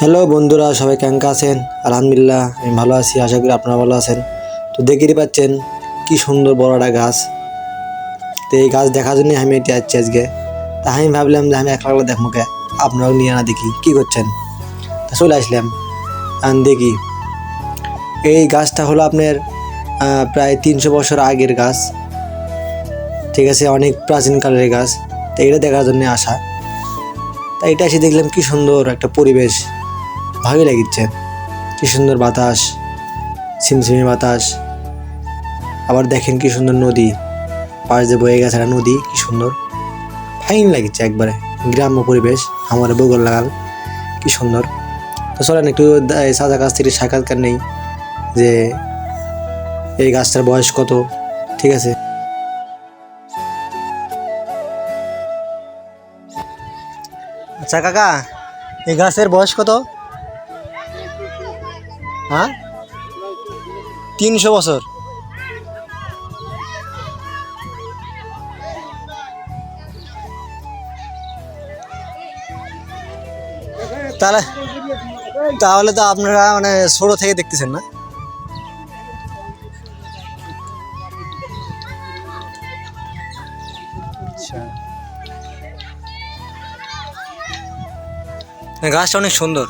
Hello বন্ধুরা, সবাই কেঙ্কা আছেন? আলহামদুলিল্লাহ, আমি ভালো আছি, আশা করি আপনারা ভালো আছেন। তো দেখেই পাচ্ছেন কি সুন্দর বড় একটা গাছ। তো এই গাছ দেখার জন্য আমি এটি আসছি আজকে। তা আমি ভাবলাম যে আমি একলা একলা দেখব কে? আপনারাও নিয়ে না দেখি, কি করছেন? তা চলে আসলাম। দেখি। এই গাছটা হলো আপনার প্রায় তিনশো বছর আগের গাছ। ঠিক আছে, অনেক প্রাচীনকালের গাছ। তো এটা দেখার জন্য আসা। তাই এটা এসে দেখলাম কি সুন্দর একটা পরিবেশ। ভালোই লাগিচ্ছে। কি সুন্দর বাতাস ছিমছিমি বাতাস। আবার দেখেন কি সুন্দর নদী। পাশ দিয়ে বয়ে গেছে একটা নদী, কি সুন্দর। ফাইন লাগিচ্ছে একবারে। গ্রাম্য পরিবেশ, আমার বগল লাগাল কি সুন্দর। তো চলেন একটু সাদা গাছ থেকে সাক্ষাৎকার নেই যে এই গাছটার বয়স কত, ঠিক আছে? আচ্ছা কাকা, এই গাছের বয়স কত? হ্যাঁ? তিনশো বছর। তাহলে তাহলে তো আপনারা মানে ছোট থেকে দেখতেছেন না? আচ্ছা। গাছটা অনেক সুন্দর।